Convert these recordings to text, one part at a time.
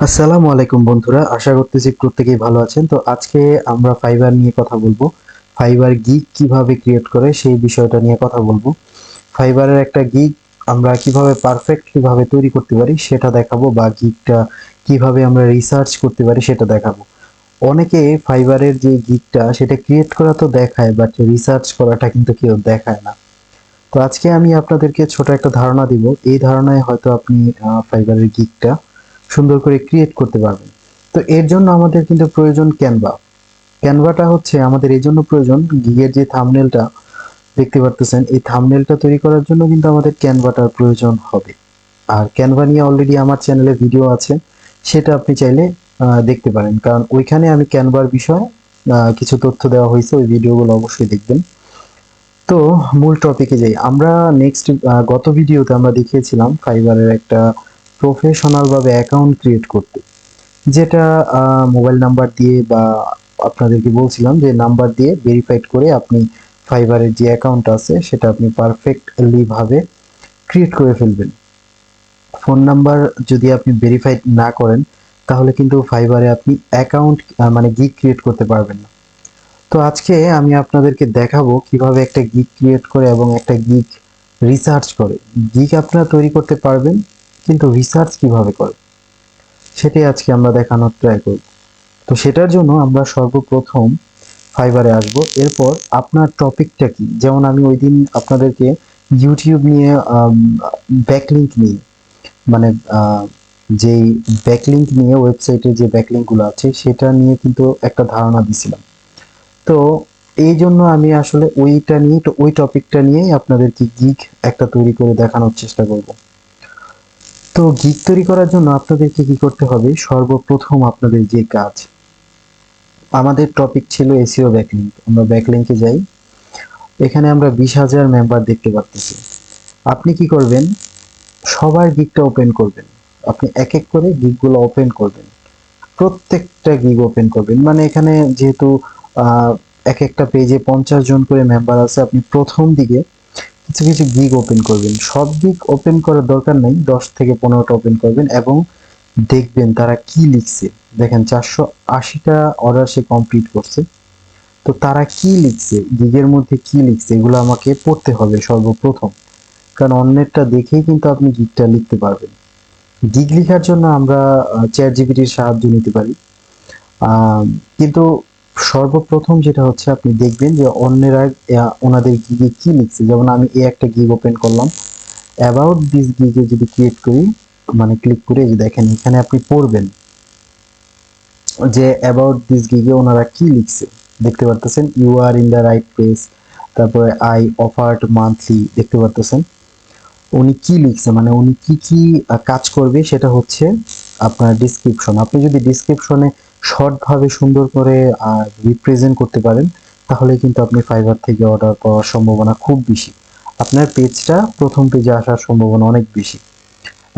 আসসালামু আলাইকুম বন্ধুরা, আশা করতেছি প্রত্যেকেই ভালো আছেন। তো আজকে আমরা ফাইবার নিয়ে কথা বলব। ফাইবার গিগ কীভাবে ক্রিয়েট করে সেই বিষয়টা নিয়ে কথা বলব। ফাইবারের একটা গিগ আমরা কীভাবে পারফেক্টলি ভাবে তৈরি করতে পারি সেটা দেখাবো বা গিগটা কীভাবে আমরা রিসার্চ করতে পারি সেটা দেখাবো। অনেকে ফাইবারের যে গিগটা সেটা ক্রিয়েট করা তো দেখায় বাট রিসার্চ করাটা কিন্তু কেউ দেখায় না। তো আজকে আমি আপনাদেরকে ছোট একটা ধারণা দিব। এই ধারণায় হয়তো আপনি ফাইবারের গিগটা সুন্দর করে ক্রিয়েট করতে পারবেন। তো এর জন্য আমাদের কিন্তু প্রয়োজন ক্যানভা ক্যানভাটা হচ্ছে আমাদের এই জন্য প্রয়োজন গিগের যে থামনেলটা দেখতে পারতেছেন, এই থামনেলটা তৈরি করার জন্য কিন্তু আমাদের ক্যানভাটার প্রয়োজন হবে। আর ক্যানভা নিয়ে অলরেডি আমার চ্যানেলে ভিডিও আছে, সেটা আপনি চাইলে দেখতে পারেন। কারণ ওইখানে আমি ক্যানভার বিষয়ে কিছু তথ্য দেওয়া হয়েছে, ওই ভিডিওগুলো অবশ্যই দেখবেন। তো মূল টপিকে যাই। আমরা নেক্সট গত ভিডিওতে আমরা দেখিয়েছিলাম ফাইবারের একটা প্রফেশনাল ভাবে অ্যাকাউন্ট ক্রিয়েট করতে। যেটা মোবাইল নাম্বার দিয়ে বা আপনাদেরকে বলছিলাম যে নাম্বার দিয়ে ভেরিফাইড করে আপনি ফাইবারের যে অ্যাকাউন্ট আছে, সেটা আপনি পারফেক্টলি ভাবে ক্রিয়েট করে ফেলবেন। ফোন নাম্বার যদি আপনি ভেরিফাইড না করেন, তাহলে কিন্তু ফাইবারে আপনি অ্যাকাউন্ট মানে গিগ ক্রিয়েট করতে পারবেন না। তো আজকে আমি আপনাদেরকে দেখাবো কীভাবে একটা গিগ ক্রিয়েট করে এবং একটা গিগ রিসার্চ করে। গিগ আপনারা তৈরি করতে পারবেন কিন্তু রিসার্চ কীভাবে করে? সেটাই আজকে আমরা দেখানোর ট্রাই করব। তো সেটার জন্য আমরা সর্বপ্রথম ফাইবারে আসব। এরপর আপনার টপিকটা কি? যেমন আমি ওই দিন আপনাদেরকে ইউটিউব নিয়ে ব্যাকলিঙ্ক নিয়ে মানে যেই ব্যাকলিঙ্ক নিয়ে ওয়েবসাইটে যে ব্যাকলিঙ্কগুলো আছে, সেটা নিয়ে কিন্তু একটা ধারণা দিছিলাম। তো এই জন্য আমি আসলে ওইটা নিয়ে তো ওই টপিকটা নিয়েই আপনাদেরকে গিগ একটা তৈরি করে দেখানোর চেষ্টা করব। তো গিগ তৈরি করার জন্য আপনাদেরকে কি করতে হবে? সর্বপ্রথম আপনাদের যে কাজ, আমাদের টপিক ছিল এসিও ব্যাকলিঙ্ক আমরা ব্যাকলিঙ্কে যাই। এখানে আমরা বিশ হাজার মেম্বার দেখতে পাচ্ছি। আপনি কি করবেন? সবার গিগটা ওপেন করবেন। আপনি এক এক করে গিগগুলো ওপেন করবেন। প্রত্যেকটা গিগ ওপেন করবেন। মানে এখানে যেহেতু এক একটা পেজে পঞ্চাশ জন করে মেম্বার আছে, আপনি প্রথম দিকে কিছু কিছু গিগ ওপেন করবেন। সব গিগ ওপেন করার দরকার নেই, দশ থেকে পনেরোটা ওপেন করবেন এবং দেখবেন তারা কি লিখছে। দেখেন চারশো আশিটা অর্ডার সে কমপ্লিট করছে। তো তারা কি লিখছে গিগের মধ্যে কি লিখছে, এগুলো আমাকে পড়তে হবে সর্বপ্রথম। কারণ অন্যেরটা দেখেই কিন্তু আপনি গিগটা লিখতে পারবেন। গিগ লেখার জন্য আমরা চ্যাট জিপিটির সাহায্য নিতে পারি। কিন্তু সর্বপ্রথম যেটা হচ্ছে, আপনি দেখবেন যে অন্যেরা ওনাদের গিগে কি লিখছে। যেমন আমি এই একটা গিগ ওপেন করলাম। অ্যাবাউট দিস গিগে যদি ক্রিয়েট করি মানে ক্লিক করে এই দেখেন, এখানে আপনি পড়বেন যে অ্যাবাউট দিস গিগে ওনারা কি লিখছে। দেখতে পারতেছেন you are in the right place তারপরে আই অফার্ড মান্থলি দেখতে পারতেছেন। উনি কি লিখছে মানে উনি কি কি কাজ করবে সেটা হচ্ছে আপনার ডিসক্রিপশন আপনি যদি ডিসক্রিপশনে শর্ট ভাবে সুন্দর করে রিপ্রেজেন্ট করতে পারেন, তাহলে কিন্তু আপনি ফাইবার থেকে অর্ডার পাওয়ার সম্ভাবনা খুব বেশি। আপনার পেজটা প্রথম পেজে আসার সম্ভাবনা অনেক বেশি।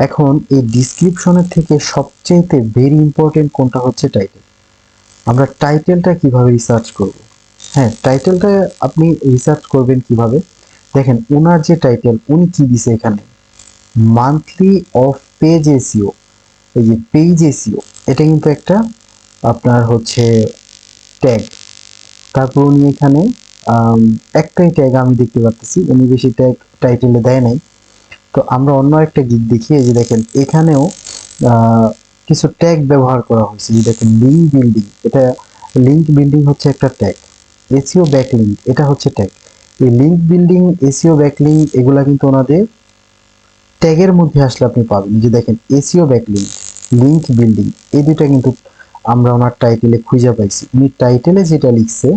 এখন এই ডিসক্রিপশনের থেকে সবচেয়েতে ভেরি ইম্পর্টেন্ট কোনটা হচ্ছে টাইটেল আমরা টাইটেলটা কীভাবে রিসার্চ করব? হ্যাঁ টাইটেলটা আপনি রিসার্চ করবেন কীভাবে? দেখেন ওনার যে টাইটেল উনি কি দিছে এখানে? মান্থলি অফ পেজ এসিও এই যে পেজ এসিও এটা কিন্তু একটা আপনার হচ্ছে ট্যাগ তারপর উনি এখানে একটাই ট্যাগ আমি দেখতে পাচ্ছি উনি বেশি ট্যাগ টাইটেলে দেয় নাই। তো আমরা অন্য একটা গিক দেখি, এই যে দেখেন, এখানেও কিছু ট্যাগ ব্যবহার করা হয়েছে। যে দেখেন লিঙ্ক বিল্ডিং এটা লিঙ্ক বিল্ডিং হচ্ছে একটা ট্যাগ এসিও ব্যাকলিঙ্ক এটা হচ্ছে ট্যাগ এই লিঙ্ক বিল্ডিং এসিও ব্যাকলিঙ্ক এগুলা কিন্তু ওনাদের ট্যাগের মধ্যে আসলে আপনি পাবেন। যে দেখেন এসিও ব্যাকলিঙ্ক লিঙ্ক বিল্ডিং এই দুটা কিন্তু আমরা ওনার টাইটেলে খুঁজে পাইছি। উনি টাইটেলে যেটা লিখছে,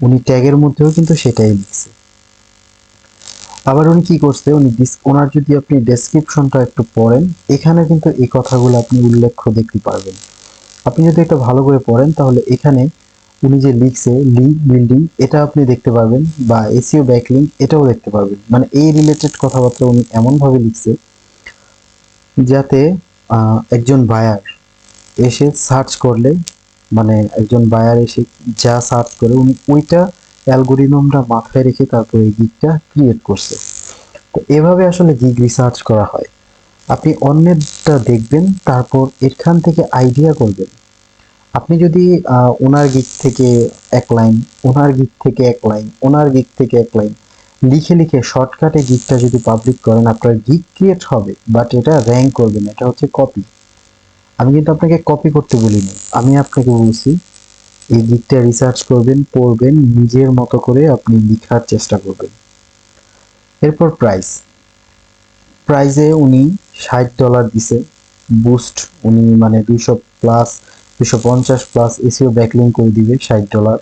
উনি ট্যাগের মধ্যেও কিন্তু সেটাই লিখছে। আবার উনি কি করছে, উনি ওনার যদি আপনি ডেসক্রিপশনটা একটু পড়েন, এখানে কিন্তু এই কথাগুলো আপনি উল্লেখ দেখতে পারবেন। আপনি যদি এটা ভালো করে পড়েন, তাহলে এখানে উনি যে লিখছে লিঙ্ক বিল্ডিং এটা আপনি দেখতে পারবেন, বা এসিও ব্যাকলিঙ্ক এটাও দেখতে পারবেন। মানে এই রিলেটেড কথাবার্তা উনি এমনভাবে লিখছে, যাতে একজন বায়ার এসে সার্চ করলে মানে একজন বায়ার এসে যা সার্চ করে, উনি ওইটা অ্যালগোরিদমটা মাথায় রেখে তারপরে এই গিগটা ক্রিয়েট করছে। তো এভাবে আসলে গিগ রিসার্চ করা হয়। আপনি অন্যেরটা দেখবেন, তারপর এখান থেকে আইডিয়া করবেন। আপনি যদি ওনার গিক থেকে এক লাইন ওনার গিক থেকে এক লাইন ওনার গিক থেকে এক লাইন লিখে লিখে শর্টকাটে গিকটা যদি পাবলিক করেন, আপনার গিক ক্রিয়েট হবে বাট এটা র্যাঙ্ক করবে না এটা হচ্ছে কপি আমি কিন্তু আপনাকে কপি করতে বলিনি আমি আপনাকে বলছি, এই দিকটা রিসার্চ করবেন, পড়বেন, নিজের মতো করে আপনি লেখার চেষ্টা করবেন। এরপর প্রাইস প্রাইজে উনি ষাট ডলার দিছে। বুস্ট উনি মানে দুইশো প্লাস দুশো পঞ্চাশ প্লাস এসিও ব্যাকলিং করে দিবে ষাট ডলার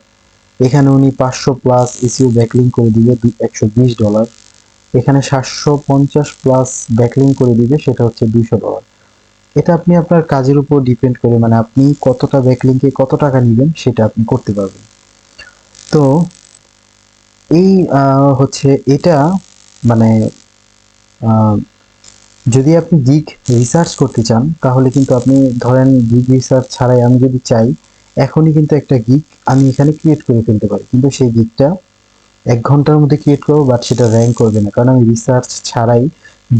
এখানে উনি পাঁচশো প্লাস এসিও ব্যাকলিং করে দিবে একশো বিশ ডলার এখানে সাতশো পঞ্চাশ প্লাস ব্যাকলিং করে দিবে, সেটা হচ্ছে দুইশো ডলার এটা আপনি আপনার কাজের উপর ডিপেন্ড করে মানে আপনি কতটা ব্যাকলিংকে কত টাকা নেবেন সেটা আপনি করতে পারবেন। তো এই হচ্ছে এটা মানে যদি আপনি গিগ রিসার্চ করতে চান, তাহলে কিন্তু আপনি ধরেন গিগ রিসার্চ ছাড়াই আমি যদি চাই, এখনই কিন্তু একটা গিগ আমি এখানে ক্রিয়েট করে ফেলতে পারি। কিন্তু সেই গিগটা এক ঘণ্টার মধ্যে ক্রিয়েট করব বাট সেটা র্যাঙ্ক করবে না। কারণ আমি রিসার্চ ছাড়াই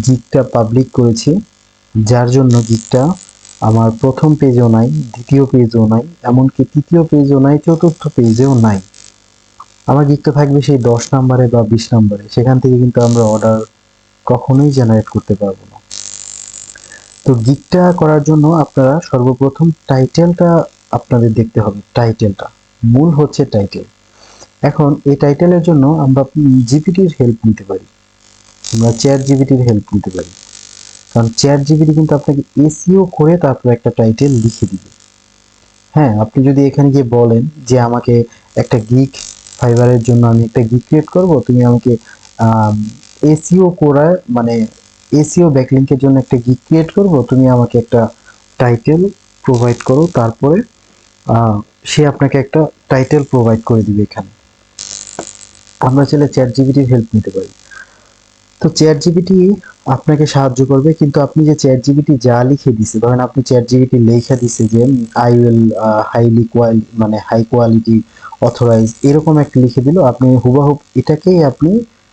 গিগটা পাবলিক করেছি। যার জন্য গিগটা আমার প্রথম পেজও নাই, দ্বিতীয় পেজও নাই, এমনকি তৃতীয় পেজও নাই, চতুর্থ পেজেও নাই। আমার গিগটা থাকবে সেই দশ নম্বরে বা বিশ নম্বরে। সেখান থেকে কিন্তু আমরা অর্ডার কখনোই জেনারেট করতে পারব না। তো গিগটা করার জন্য আপনারা সর্বপ্রথম টাইটেলটা আপনাদের দেখতে হবে। টাইটেলটা মূল হচ্ছে টাইটেল এখন এই টাইটেলের জন্য আমরা জিপিটির হেল্প নিতে পারি। আমরা চ্যাট জিপিটির হেল্প নিতে পারি। কারণ চ্যাট জিপিটি কিন্তু আপনাকে এসিও করে তারপর একটা টাইটেল লিখে দিবে। হ্যাঁ আপনি যদি এখানে গিয়ে বলেন যে আমাকে একটা গিক ফাইবারের জন্য আমি একটা গিক ক্রিয়েট করব, তুমি আমাকে এসিও করা মানে এসিও ব্যাকলিংকের জন্য একটা গিক ক্রিয়েট করব, তুমি আমাকে একটা টাইটেল প্রোভাইড করো, তারপরে সে আপনাকে একটা টাইটেল প্রোভাইড করে দিবে এখানে। আমরা চাইলে চ্যাট জিবিটির হেল্প নিতে পারি। তো চ্যাট জিবিটি আপনাকে সাহায্য করবে, কিন্তু আপনি যে চ্যাট জিবিটি যা লিখে দিছে, ধরেন আপনি চ্যাট জিবিটি লেখা দিছে যে আই উইল হাইলি কোয়ালি মানে হাই কোয়ালিটি অথরাইজ এরকম একটা লিখে দিল, আপনি হুবাহুব এটাকেই আপনি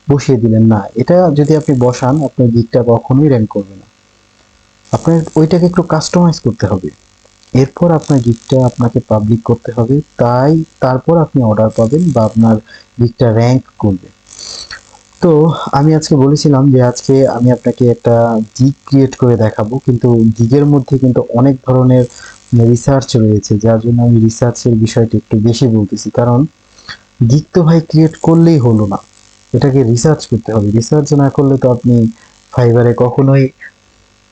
বসিয়ে দিলেন। না, এটা যদি আপনি বসান, আপনার গিকটা কখনোই র্যাঙ্ক করবে না। আপনার ওইটাকে একটু কাস্টমাইজ করতে হবে। এরপর আপনার গিকটা আপনাকে পাবলিক করতে হবে, তাই তারপর আপনি অর্ডার পাবেন বা আপনার গিকটা র্যাঙ্ক করবে। তো আমি আজকে বলেছিলাম যে আজকে আমি আপনাকে একটা গিগ ক্রিয়েট করে দেখাবো, কিন্তু গিগের মধ্যে কিন্তু অনেক ধরনের রিসার্চ রয়েছে, যার জন্য আমি রিসার্চের বিষয়টি একটু বেশি বলতেছি। কারণ গিগ তো ভাই ক্রিয়েট করলেই হলো না, এটাকে রিসার্চ করতে হবে। রিসার্চ না করলে তো আপনি ফাইবারে কখনোই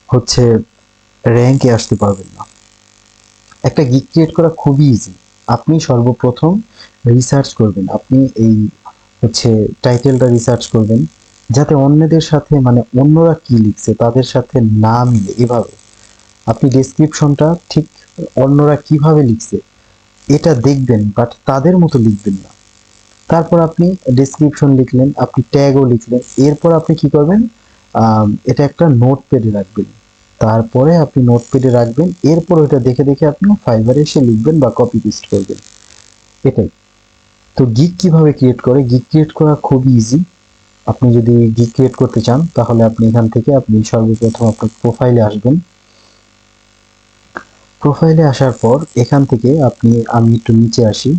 হচ্ছে র্যাঙ্কে আসতে পারবেন না। একটা গিগ ক্রিয়েট করা খুবই ইজি আপনি সর্বপ্রথম রিসার্চ করবেন, আপনি এই হচ্ছে টাইটেলটা রিসার্চ করবেন, যাতে অন্যদের সাথে মানে অন্যরা কি লিখছে, তাদের সাথে না মিলে। এভাবে। আপনি ডেসক্রিপশনটা ঠিক অন্যরা কীভাবে লিখছে, এটা দেখবেন বাট তাদের মতো লিখবেন না। তারপর আপনি ডেসক্রিপশন লিখলেন, আপনি ট্যাগও লিখলেন, এরপর আপনি কি করবেন এটা একটা নোট প্যাডে রাখবেন। তারপরে আপনি নোট প্যাডে রাখবেন, এরপর ওইটা দেখে দেখে আপনি ফাইবারে এসে লিখবেন বা কপি পেস্ট করবেন। এটাই। তো গিগ কীভাবে ক্রিয়েট করে? গিগ ক্রিয়েট করা খুবই ইজি আপনি যদি গিগ ক্রিয়েট করতে চান, তাহলে আপনি এখান থেকে আপনি সর্বপ্রথম আপনার প্রোফাইলে আসবেন। প্রোফাইলে আসার পর এখান থেকে আপনি, আমি একটু নিচে আসি।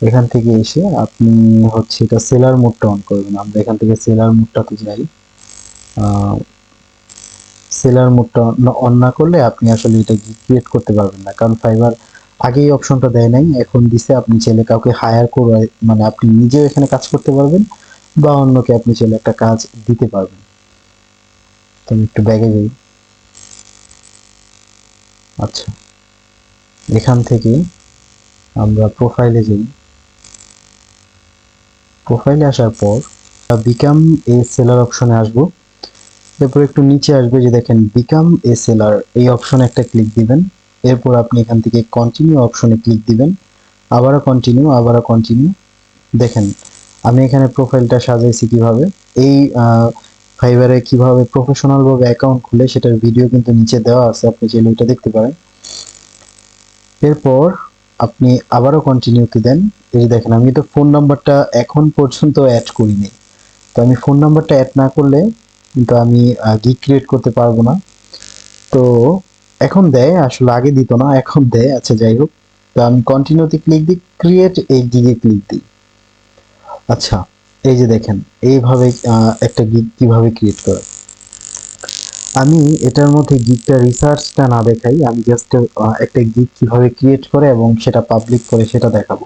এখান থেকে এসে আপনি হচ্ছে এটা সেলার মোডটা অন করবেন। আমরা এখান থেকে সেলার মোডটাতে যাই। সেলার মোডটা অন না করলে আপনি আসলে এটা ক্রিয়েট করতে পারবেন না। কারণ ফাইবার আগেই অপশনটা দেয় নাই, এখন দিছে, আপনি চাইলে কাউকে হায়ার করে মানে আপনি নিজেও এখানে কাজ করতে পারবেন, বা অন্যকে আপনি চাইলে একটা কাজ দিতে পারবেন। তো একটু ব্যাগে যাই। আচ্ছা এখান থেকে আমরা প্রোফাইলে যাই। প্রোফাইলে আসার পর বিকাম এ সেলার অপশনে আসব। এরপর একটু নিচে আসবে যে দেখেন বিকাম এ সেলার এই অপশনে একটা ক্লিক দিবেন। এরপর আপনি এখান থেকে কন্টিনিউ অপশনে ক্লিক দিবেন। আবারও কন্টিনিউ আবারও কন্টিনিউ দেখেন, আমি এখানে প্রোফাইলটা সাজাইছি কীভাবে। এই ফাইবারে কীভাবে প্রফেশনাল ভাবে অ্যাকাউন্ট খুলে সেটার ভিডিও কিন্তু নিচে দেওয়া আছে। আপনি চাইলে ওটা দেখতে পারেন। এরপর আপনি আবারও কন্টিনিউতে দেন। এই দেখেন, আমি তো ফোন নাম্বারটা এখন পর্যন্ত অ্যাড করিনি। তো আমি ফোন নাম্বারটা অ্যাড না করলে কিন্তু আমি গিগ ক্রিয়েট করতে পারব না। তো এখন দেয়, আসলে আগে দিত না, এখন দেয়। আচ্ছা যাই হোক। তো আমি কন্টিনিউতে ক্লিক দিই ক্রিয়েট এই গিগে ক্লিক দিই। আচ্ছা এই যে দেখেন, এইভাবে একটা গিগ কীভাবে ক্রিয়েট করে? আমি এটার মধ্যে গিগটা রিসার্চটা না দেখাই, আমি জাস্ট একটা গিগ কীভাবে ক্রিয়েট করে এবং সেটা পাবলিক করে সেটা দেখাবো।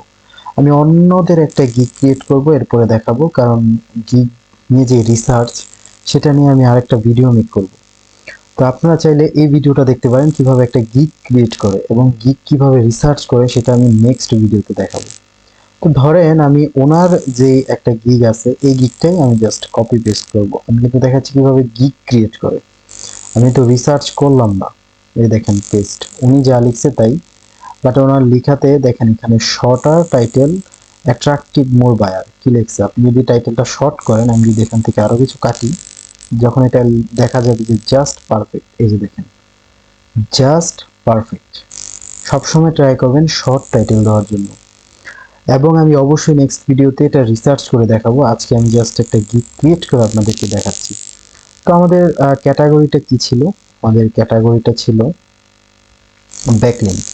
আমি অন্যদের একটা গিগ ক্রিয়েট করব, এরপরে দেখাবো, কারণ গিগ নিয়ে যে রিসার্চ সেটা নিয়ে আমি আরেকটা ভিডিও মেক করব। তো আপনারা চাইলে এই ভিডিওটা দেখতে পারেন কীভাবে একটা গিগ ক্রিয়েট করে এবং গিগ কীভাবে রিসার্চ করে সেটা আমি নেক্সট ভিডিওতে দেখাবো। তো ধরেন আমি ওনার যে একটা গিগ আছে, এই গিগটাই আমি জাস্ট কপি পেস্ট করব। আমি কিন্তু দেখাচ্ছি কীভাবে গিগ ক্রিয়েট করে। আমি তো রিসার্চ করলাম না। এই দেখেন পেস্ট উনি যা লিখছে তাই। বাট ওনার লিখাতে দেখেন এখানে shorter title attractive more buyer কি লিখছে? আপনি যদি টাইটেলটা শর্ট করেন, আমি যদি এখান থেকে আরও কিছু কাটি যখন এটা দেখা যাবে যে জাস্ট পারফেক্ট এই যে দেখেন জাস্ট পারফেক্ট সবসময় ট্রাই করবেন শর্ট টাইটেল দেওয়ার জন্য। এবং আমি অবশ্যই নেক্সট ভিডিওতে এটা রিসার্চ করে দেখাবো। আজকে আমি জাস্ট একটা গিফট ক্রিয়েট করে আপনাদেরকে দেখাচ্ছি। তো আমাদের ক্যাটাগরিটা কি ছিল? আমাদের ক্যাটাগরিটা ছিল ব্যাকলিঙ্ক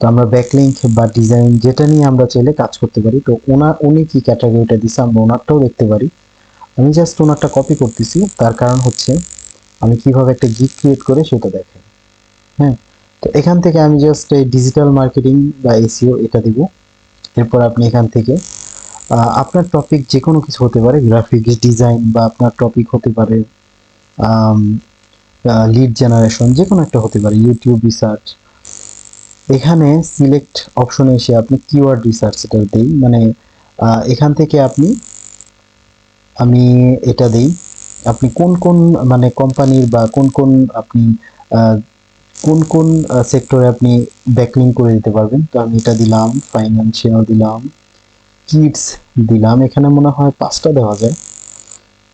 তো আমরা ব্যাকলিঙ্ক বা ডিজাইন যেটা নিয়ে আমরা চাইলে কাজ করতে পারি, তো ওনার উনি কি ক্যাটাগরিটা দিছে, আমরা ওনারটাও দেখতে পারি। আমি জাস্ট ওনারটা কপি করতেছি। তার কারণ হচ্ছে, আমি কীভাবে একটা গিগ ক্রিয়েট করে সেটা দেখাই হ্যাঁ? তো এখান থেকে আমি জাস্ট এই ডিজিটাল মার্কেটিং বা এসিও এটা দিব। এরপর আপনি এখান থেকে আপনার টপিক যে কোনো কিছু হতে পারে গ্রাফিক্স ডিজাইন বা আপনার টপিক হতে পারে লিড জেনারেশন যে কোনো একটা হতে পারে ইউটিউব রিসার্চ এখানে সিলেক্ট অপশনে এসে আপনি কিওয়ার্ড রিসার্চ এটা দিই। মানে এখান থেকে আপনি আমি এটা দিই। আপনি কোন কোন মানে কোম্পানির বা কোন কোন আপনি কোন কোন সেক্টরে আপনি ব্যাকলিং করে দিতে পারবেন? তো আমি এটা দিলাম ফাইন্যান্সিয়াল দিলাম কিডস দিলাম। এখানে মনে হয় পাঁচটা দেওয়া যায়।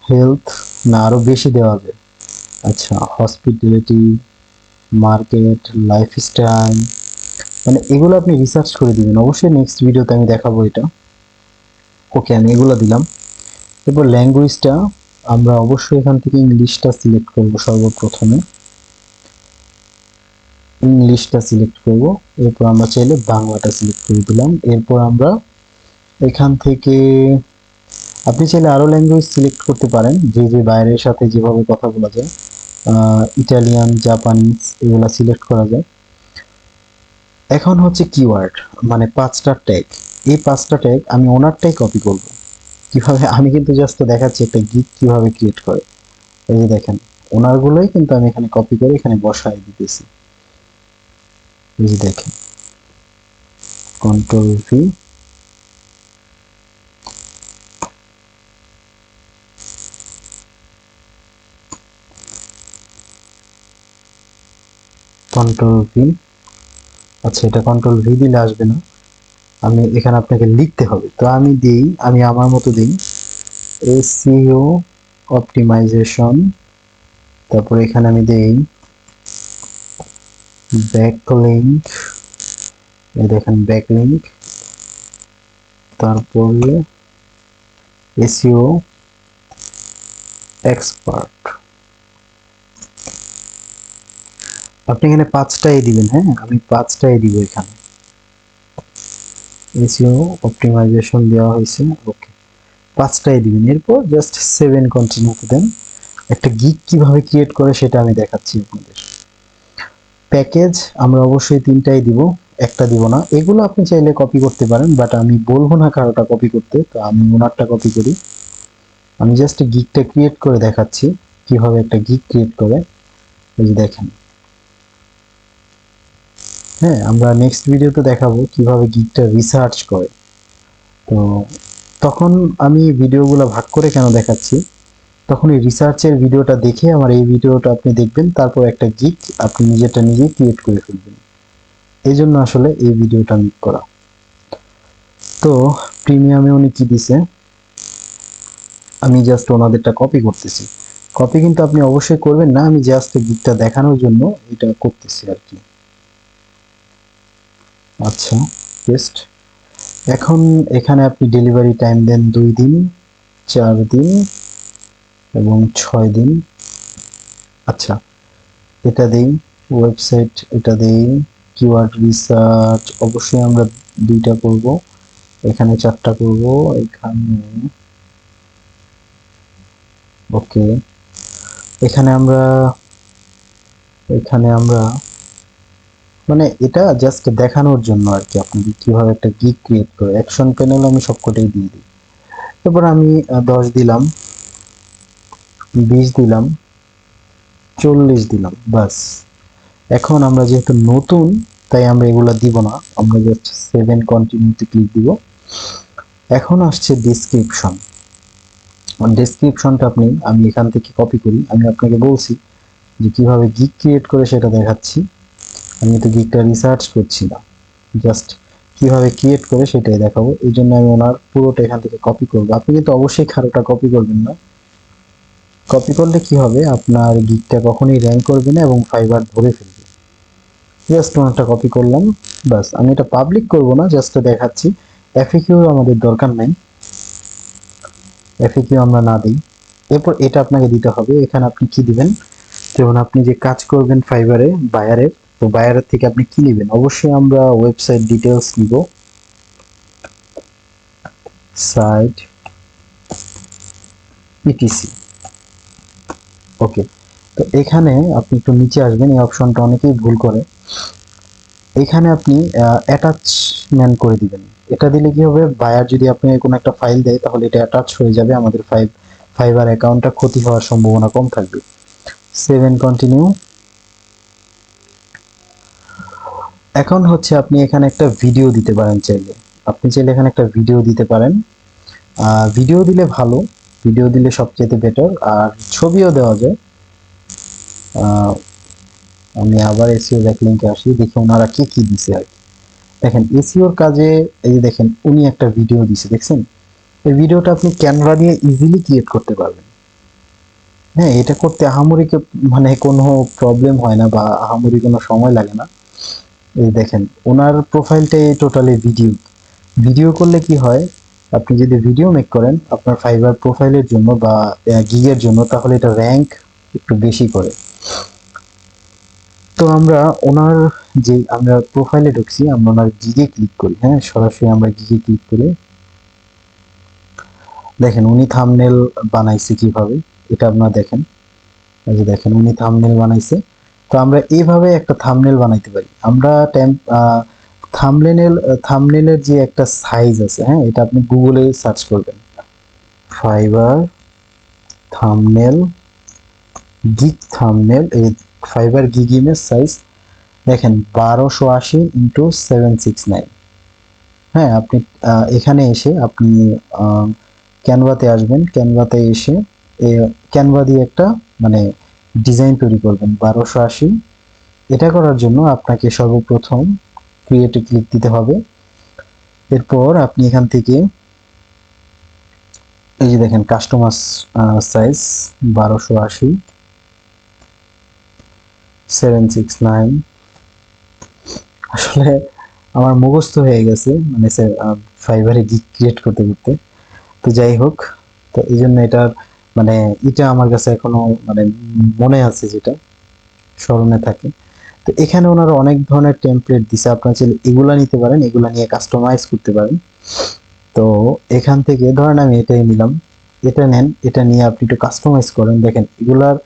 হেলথ না আরও বেশি দেওয়া যায়। আচ্ছা হসপিটালিটি মার্কেট লাইফস্টাইল মানে এগুলো আপনি রিসার্চ করে দিবেন। অবশ্যই নেক্সট ভিডিওতে আমি দেখাবো এটা। ওকে আমি এগুলো দিলাম। এরপর ল্যাঙ্গুয়েজটা আমরা অবশ্যই এখান থেকে ইংলিশটা সিলেক্ট করব সর্বপ্রথমে। ইংলিশটা সিলেক্ট করব, এরপর আমরা চাইলে বাংলাটা সিলেক্ট করে দিলাম। এরপর আমরা এখান থেকে, আপনি চাইলে আরও ল্যাঙ্গুয়েজ সিলেক্ট করতে পারেন, যে যে বাইরের সাথে যেভাবে কথা বলা যায় ইটালিয়ান জাপানিজ এগুলা সিলেক্ট করা যায়। এখন হচ্ছে কিওয়ার্ড মানে পাঁচটা ট্যাগ এই পাঁচটা ট্যাগ আমি ওনারটাই কপি করব। কীভাবে, আমি কিন্তু জাস্ট দেখাচ্ছি একটা গিক কীভাবে ক্রিয়েট করে। এই যে দেখেন, ওনারগুলোই কিন্তু আমি এখানে কপি করে এখানে বসায় দিতেছি। এই যে দেখেন কন্ট্রোল ভি কন্ট্রোল ভি আচ্ছা এটা কন্ট্রোল ভি দিলে আসবে না। আমি এখানে আপনাকে লিখতে হবে। তো আমি দিই, আমি আমার মতো দিই। এসিও অপটিমাইজেশন তারপর এখানে আমি দেই এই দেখেন ব্যাকলিঙ্ক তারপরে এসিও এক্সপার্ট আপনি এখানে পাঁচটাই দিবেন হ্যাঁ? আমি পাঁচটাই দিব এখানে। এসিও অপটিমাইজেশন দেওয়া হয়েছে। ওকে পাঁচটাই দিবেন। এরপর জাস্ট সেভেন কন্টিনিউ দেন। একটা গিক কীভাবে ক্রিয়েট করে সেটা আমি দেখাচ্ছি আপনাদের। প্যাকেজ আমরা অবশ্যই তিনটাই দিব, একটা দিব না। এগুলো আপনি চাইলে কপি করতে পারেন বাট আমি বলব না কারোটা কপি করতে, তো আমি ওনারটা কপি করি। আমি জাস্ট গিকটা ক্রিয়েট করে দেখাচ্ছি, কীভাবে একটা গিক ক্রিয়েট করে। দেখেন। হ্যাঁ আমরা নেক্সট ভিডিওতে দেখাবো কীভাবে গিকটা রিসার্চ করে। তো তখন আমি ভিডিওগুলো ভাগ করে কেন দেখাচ্ছি? তখন এই রিসার্চের ভিডিওটা দেখে আমার এই ভিডিওটা আপনি দেখবেন, তারপর একটা গিক আপনি নিজেরটা নিজেই ক্রিয়েট করে ফেলবেন। এই জন্য আসলে এই ভিডিওটা মেক করা। তো প্রিমিয়ামে উনি কি দিছে? আমি জাস্ট ওনাদেরটা কপি করতেছি। কপি কিন্তু আপনি অবশ্যই করবেন না, আমি জাস্ট গিকটা দেখানোর জন্য এটা করতেছি আর কি। আচ্ছা পেস্ট এখন এখানে আপনি ডেলিভারি টাইম দেন দুই দিন, চার দিন এবং ছয় দিন। আচ্ছা এটা দেই ওয়েবসাইট এটা দেই কিওয়ার্ড রিসার্চ অবশ্যই আমরা দুইটা করব। এখানে চারটা করব, এখানে। ওকে এখানে আমরা এখানে আমরা মানে এটা জাস্ট দেখানোর জন্য আর কি আপনাদের কীভাবে একটা গিগ ক্রিয়েট করে অ্যাকশন প্যানেল আমি সবকটাই দিয়ে দিই। এরপর আমি দশ দিলাম, বিশ দিলাম, চল্লিশ দিলাম বাস এখন আমরা যেহেতু নতুন, তাই আমরা এগুলা দিব না, আমরা জাস্ট সেভেন কন্টিনিউতে ক্লিক দিব। এখন আসছে ডিসক্রিপশন ডেসক্রিপশনটা আপনি, আমি এখান থেকে কপি করি, আমি আপনাকে বলছি যে কীভাবে গিগ ক্রিয়েট করে সেটা দেখাচ্ছি। আমি তো গিগটা রিসার্চ করছি না জাস্ট কীভাবে ক্রিয়েট করে সেটাই দেখাবো। এই জন্য আমি ওনার পুরোটা এখান থেকে কপি করব। আপনি কিন্তু অবশ্যই খারোটা কপি করবেন না। কপি করলে কি হবে? আপনার গিগটা কখনোই র্যাঙ্ক করবে না এবং ফাইবার ধরে ফেলবে। জাস্ট ওনারটা কপি করলাম। বাস আমি এটা পাবলিক করব না জাস্ট দেখাচ্ছি। এফএকিউ আমাদের দরকার নাই। এফএকিউ আমরা না দিই। এরপর এটা আপনাকে দিতে হবে। এখানে আপনি কি দিবেন? যেমন আপনি যে কাজ করবেন ফাইবারে বায়ারের তো বায়ারের থেকে আপনি কি নেবেন? অবশ্যই আমরা ওয়েবসাইট ডিটেলস নিব। সাইট ইটিসি ওকে তো এখানে আপনি একটু নিচে আসবেন, এই অপশনটা অনেকেই ভুল করে। এখানে আপনি অ্যাটাচমেন্ট করে দিবেন। এটা দিলে কি হবে? বায়ার যদি আপনি কোনো একটা ফাইল দেয়, তাহলে এটা অ্যাটাচ হয়ে যাবে। আমাদের ফাইভ ফাইবার অ্যাকাউন্টটা ক্ষতি হওয়ার সম্ভাবনা কম থাকবে। সেভেন কন্টিনিউ এখন হচ্ছে আপনি এখানে একটা ভিডিও দিতে পারেন চাইলে। আপনি চাইলে এখানে একটা ভিডিও দিতে পারেন। ভিডিও দিলে ভালো ভিডিও দিলে সবচেয়ে বেটার আর ছবিও দেওয়া যায়। আমি আবার এসিও ব্যাকলিংকে আসি, দেখি ওনারা কি কি দিছে আর। দেখেন এসিওর কাজে, এই যে দেখেন, উনি একটা ভিডিও দিছে, দেখছেন? এই ভিডিওটা আপনি ক্যানভা দিয়ে ইজিলি ক্রিয়েট করতে পারবেন। হ্যাঁ এটা করতে আহামরিকে মানে কোনো প্রবলেম হয় না বা আহামরি কোনো সময় লাগে না। এই দেখেন, ওনার প্রোফাইলটাই টোটালি ভিডিও ভিডিও করলে কি হয়, আপনি যদি ভিডিও মেক করেন, আপনার ফাইবার প্রোফাইলের জন্য বা গিগের জন্য, তাহলে এটা র্যাঙ্ক একটু বেশি করে। তো আমরা ওনার যে, আমরা প্রোফাইলে ঢুকছি, আমরা ওনার গিগে ক্লিক করি হ্যাঁ? সরাসরি আমরা গিগে ক্লিক করে, দেখেন উনি থামনেল বানাইছে কীভাবে, এটা আপনারা দেখেন। এই যে দেখেন, উনি থামনেল বানাইছে। তো আমরা এইভাবে একটা থামনেল বানাইতে পারি। আমরা টেম্প থামনেল থামনেলের যে একটা সাইজ আছে হ্যাঁ এটা আপনি গুগলে সার্চ করবেন। ফাইবার থামনেল গিগ থামনেল এই ফাইবার গিগ ইমেজ সাইজ দেখেন, বারোশো আশি ইন্টু সেভেন সিক্স নাইন হ্যাঁ আপনি এখানে এসে আপনি ক্যানভাতে আসবেন। ক্যানভাতে এসে ক্যানভা দিয়ে একটা মানে ডিজাইন তৈরি করবেন, বারোশো আশি। এটা করার জন্য আপনাকে সর্বপ্রথম ক্রিয়েটে ক্লিক দিতে হবে। এরপর আপনি এখান থেকে এই যে দেখেন কাস্টমার সাইজ বারোশো আশি সেভেন সিক্স নাইন আসলে আমার মুখস্থ হয়ে গেছে মানে ফাইবারে গিক ক্রিয়েট করতে করতে। তো যাই হোক, তো এই জন্য এটার মানে এটা আমার কাছে এখনও মানে মনে আছে যেটা, স্মরণে থাকে। তো এখানে ওনারা অনেক ধরনের টেমপ্লেট দিছে। আপনারা চাইলে এগুলা নিতে পারেন, এগুলা নিয়ে কাস্টমাইজ করতে পারেন। তো এখান থেকে ধরেন আমি এটাই নিলাম। এটা নেন, এটা নিয়ে আপনি একটু কাস্টমাইজ করেন। দেখেন, এগুলার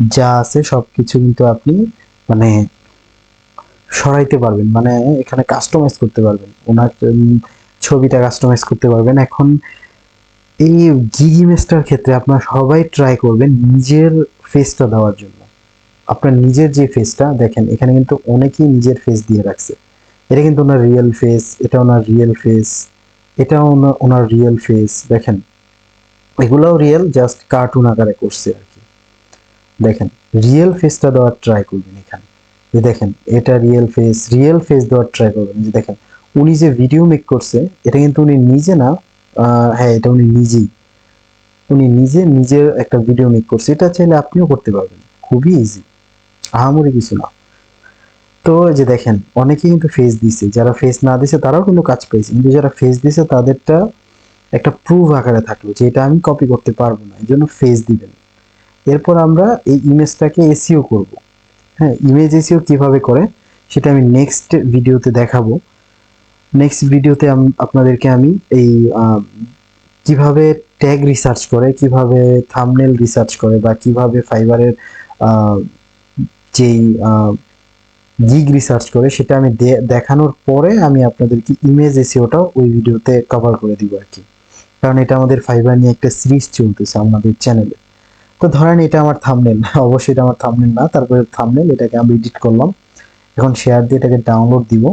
যা আছে সবকিছু কিন্তু আপনি মানে সরাইতে পারবেন। মানে এখানে কাস্টমাইজ করতে পারবেন। ওনার ছবিটা কাস্টমাইজ করতে পারবেন। এখন এই গিগ ইমেজটার ক্ষেত্রে আপনারা সবাই ট্রাই করবেন নিজের ফেসটা দেওয়ার জন্য। আপনার নিজের যে ফেসটা দেখেন, এখানে কিন্তু অনেকেই নিজের ফেস দিয়ে রাখছে। এটা কিন্তু ওনার রিয়েল ফেস এটা ওনার রিয়েল ফেস এটা ওনার ওনার রিয়েল ফেস দেখেন। এগুলাও রিয়েল জাস্ট কার্টুন আকারে করছে আর কি। দেখেন রিয়েল ফেসটা দেওয়ার ট্রাই করবেন এখানে। যে দেখেন, এটা রিয়েল ফেস রিয়েল ফেস দেওয়ার ট্রাই করবেন। যে দেখেন, উনি যে ভিডিও মেক করছে, এটা কিন্তু উনি নিজে না হ্যাঁ এটা উনি নিজেই। উনি নিজে নিজের একটা ভিডিও মেক করছে। এটা চাইলে আপনিও করতে পারবেন। খুবই ইজি আহামরি কিছু না। তো যে দেখেন, অনেকেই কিন্তু ফেস দিছে। যারা ফেস না দিছে, তারাও কিন্তু কাজ পেয়েছে। কিন্তু যারা ফেস দিছে, তাদেরটা একটা প্রুফ আকারে থাকল যে এটা আমি কপি করতে পারব না। এই জন্য ফেস দিবেন। এরপর আমরা এই ইমেজটাকে এসিও করব। হ্যাঁ ইমেজ এসিও কীভাবে করে, সেটা আমি নেক্সট ভিডিওতে দেখাবো। নেক্সট ভিডিওতে আপনাদেরকে আমি এই কীভাবে ট্যাগ রিসার্চ করে, কীভাবে থামনেল রিসার্চ করে বা কীভাবে ফাইবারের যেই গিগ রিসার্চ করে সেটা আমি দেখানোর পরে আমি আপনাদেরকে ইমেজ এসিওটাও ওই ভিডিওতে কভার করে দিব আর কি। কারণ এটা আমাদের ফাইবার নিয়ে একটা সিরিজ চলতেছে আমাদের চ্যানেলে তো ধরেন এটা আমার থাম্বনেল অবশ্যই এটা আমার থামনেল না, তারপরে থামনেল এটাকে আমি এডিট করলাম। এখন শেয়ার দিয়ে এটাকে ডাউনলোড দিব।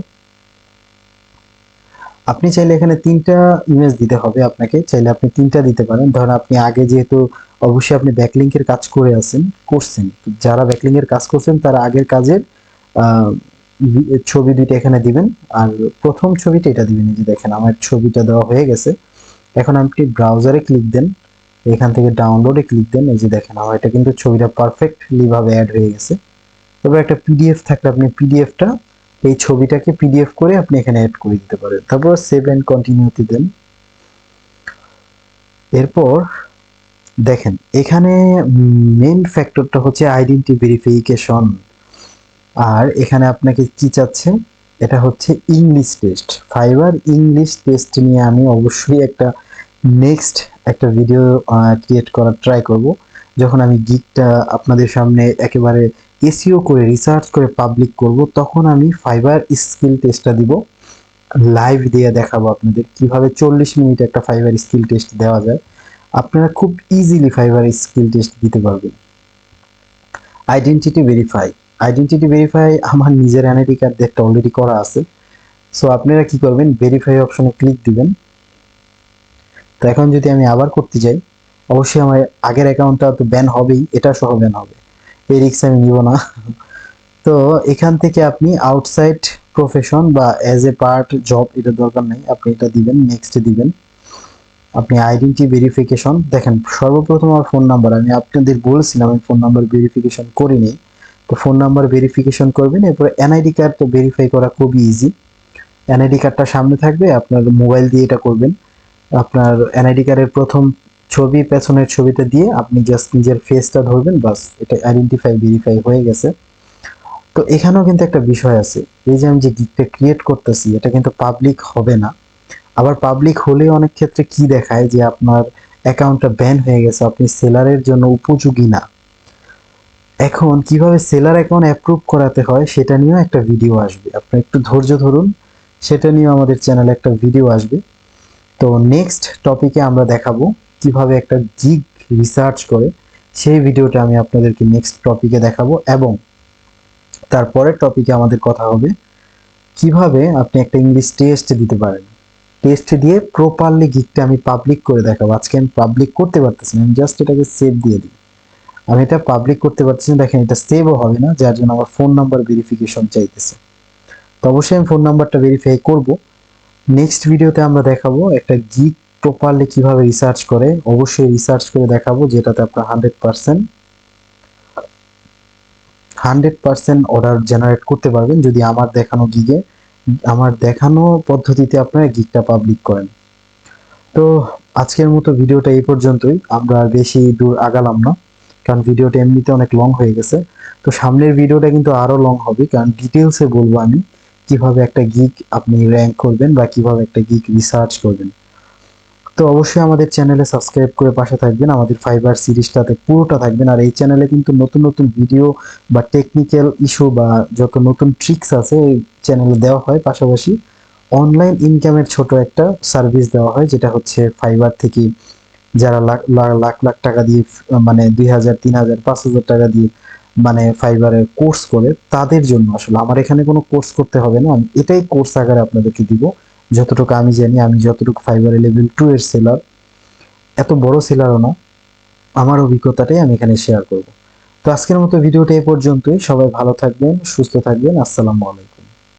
আপনি চাইলে এখানে তিনটা ইমেজ দিতে হবে আপনাকে। চাইলে আপনি তিনটা দিতে পারেন। ধরেন আপনি আগে যেহেতু অবশ্যই আপনি ব্যাকলিংকের কাজ করে আছেন, করছেন। যারা ব্যাকলিংকের কাজ করছেন, তারা আগের কাজের ছবি দুইটা এখানে দিবেন। আর প্রথম ছবিটা এটা দিবেন। যে দেখেন, আমার ছবিটা দেওয়া হয়ে গেছে। এখন আপনি ব্রাউজারে ক্লিক দেন। এখান থেকে ডাউনলোডে ক্লিক দেন। এই যে দেখেন, আমার এটা কিন্তু ছবিটা পারফেক্টলি ভাবে অ্যাড হয়ে গেছে। তবে একটা পিডিএফ থাকলে আপনি পিডিএফটা এই ছবিটাকে পিডিএফ করে আপনি এখানে অ্যাড করে দিতে পারেন। তারপর সেভ অ্যান্ড কন্টিনিউতে দেন। এরপর দেখেন, এখানে মেন ফ্যাক্টরটা হচ্ছে আইডেন্টি ভেরিফিকেশন আর এখানে আপনাকে কি চাচ্ছে? এটা হচ্ছে English test Fiverr English test নিয়ে আমি অবশ্যই একটা নেক্সট একটা ভিডিও ক্রিয়েট করার ট্রাই করব। যখন আমি গিকটা আপনাদের সামনে একেবারে এসিও করে রিসার্চ করে পাবলিক করব, তখন আমি ফাইবার স্কিল টেস্টটা দিব। লাইভ দিয়ে দেখাবো আপনাদের কীভাবে চল্লিশ মিনিট একটা ফাইবার স্কিল টেস্ট দেওয়া যায়। আপনারা খুব ইজিলি ফাইবার স্কিল টেস্ট দিতে পারবেন। আইডেন্টিটি ভেরিফাই আইডেন্টিটি ভেরিফাই আমার নিজের এনআইডি কার্ড একটা অলরেডি করা আছে। সো আপনারা কি করবেন? ভেরিফাই অপশনে ক্লিক দিবেন। তো এখন যদি আমি আবার করতে যাই, অবশ্যই আমার আগের অ্যাকাউন্টটা তো ব্যান হবেই, এটা সহ ব্যান হবে। এই রিক্স আমি নিব না। তো এখান থেকে আপনি আউটসাইড প্রফেশন বা অ্যাজ এ পার্ট জব এটা দরকার নেই। আপনি এটা দিবেন নেক্সট দিবেন। আপনি আইডেন্টি ভেরিফিকেশন দেখেন, সর্বপ্রথম আমার ফোন নাম্বার আমি আপনাদের বলেছিলাম, আমি ফোন নাম্বার ভেরিফিকেশন করিনি। তো ফোন নাম্বার ভেরিফিকেশন করবেন, এরপরে এনআইডি কার্ড তো ভেরিফাই করা খুবই ইজি এনআইডি কার্ডটা সামনে থাকবে, আপনার মোবাইল দিয়ে এটা করবেন। আপনার এনআইডি কার্ডের প্রথম ছবি পেছনের ছবিটা দিয়ে আপনি জাস্ট নিজের ফেসটা ধরবেন, বাস এটা আইডেন্টিফাই ভেরিফাই হয়ে গেছে। তো এখানেও কিন্তু একটা বিষয় আছে, এই যে আমি যে গিকটা ক্রিয়েট করতেছি, এটা কিন্তু পাবলিক হবে না। আবার পাবলিক হলে অনেক ক্ষেত্রে কি দেখায় যে আপনার অ্যাকাউন্টটা ব্যান হয়ে গেছে, আপনি সেলারের জন্য উপযোগী না। এখন কীভাবে সেলার অ্যাকাউন্ট অ্যাপ্রুভ করাতে হয়, সেটা নিয়েও একটা ভিডিও আসবে। আপনি একটু ধৈর্য ধরুন, সেটা নিয়েও আমাদের চ্যানেলে একটা ভিডিও আসবে। তো নেক্সট টপিকে আমরা দেখাবো কীভাবে একটা জিগ রিসার্চ করে, সেই ভিডিওটা আমি আপনাদেরকে নেক্সট টপিকে দেখাবো এবং তারপরের টপিকে আমাদের কথা হবে, কীভাবে আপনি একটা ইংলিশ টেস্ট দিতে পারেন। টেস্ট দিয়ে প্রপারলি গিকটা আমি পাবলিক করে দেখাবো। আজকে আমি পাবলিক করতে পারতেছি না, আমি জাস্ট এটাকে সেভ দিয়ে দিই। আমি এটা পাবলিক করতে পারতেছি না, দেখেন এটা সেভও হবে না, যার জন্য আমার ফোন নাম্বার ভেরিফিকেশন চাইতেছে। তো অবশ্যই আমি ফোন নাম্বারটা ভেরিফাই করব। নেক্সট ভিডিওতে আমরা দেখাবো একটা গিক প্রপারলি কীভাবে রিসার্চ করে, অবশ্যই রিসার্চ করে দেখাবো যেটাতে আপনার hundred percent hundred percent order generate করতে পারবেন যদি আমার দেখানো গিগে আমার দেখানো পদ্ধতিতে আপনারা গিকটা পাবলিক করেন। তো আজকের মতো ভিডিওটা এই পর্যন্তই, আমরা বেশি দূর আগালাম না, কারণ ভিডিওটা এমনিতে অনেক লং হয়ে গেছে। তো সামনের ভিডিওটা কিন্তু আরও লং হবে, কারণ ডিটেলসে বলব আমি কীভাবে একটা গিক আপনি র্যাঙ্ক করবেন বা কীভাবে একটা গিক রিসার্চ করবেন। তো অবশ্যই আমাদের চ্যানেলে সাবস্ক্রাইব করে পাশে থাকবেন। আমাদের ফাইবার সিরিজটাতে পুরোটা থাকবেন। আর এই চ্যানেলে কিন্তু নতুন নতুন ভিডিও বা টেকনিক্যাল ইস্যু বা যত নতুন ট্রিক্স আছে, এই চ্যানেলে দেওয়া হয় পাশাপাশি। অনলাইন ইনকামের ছোট একটা সার্ভিস দেওয়া হয়, যেটা হচ্ছে ফাইবার থেকে যারা লাখ লাখ লাখ টাকা দিয়ে মানে দুই হাজার, তিন হাজার, পাঁচ হাজার টাকা দিয়ে মানে ফাইবারের কোর্স করে, তাদের জন্য আসলে। আমার এখানে কোনো কোর্স করতে হবে না। আমি এটাই কোর্স আকারে আপনাদেরকে দিব। যতটুকু আমি জানি, আমি যতটুকু ফাইবার লেভেল টু এর সেলার এত বড় সেলারও না, আমার অভিজ্ঞতাটাই আমি এখানে শেয়ার করব। তো আজকের মতো ভিডিওটা এ পর্যন্তই। সবাই ভালো থাকবেন, সুস্থ থাকবেন। আসসালামু আলাইকুম।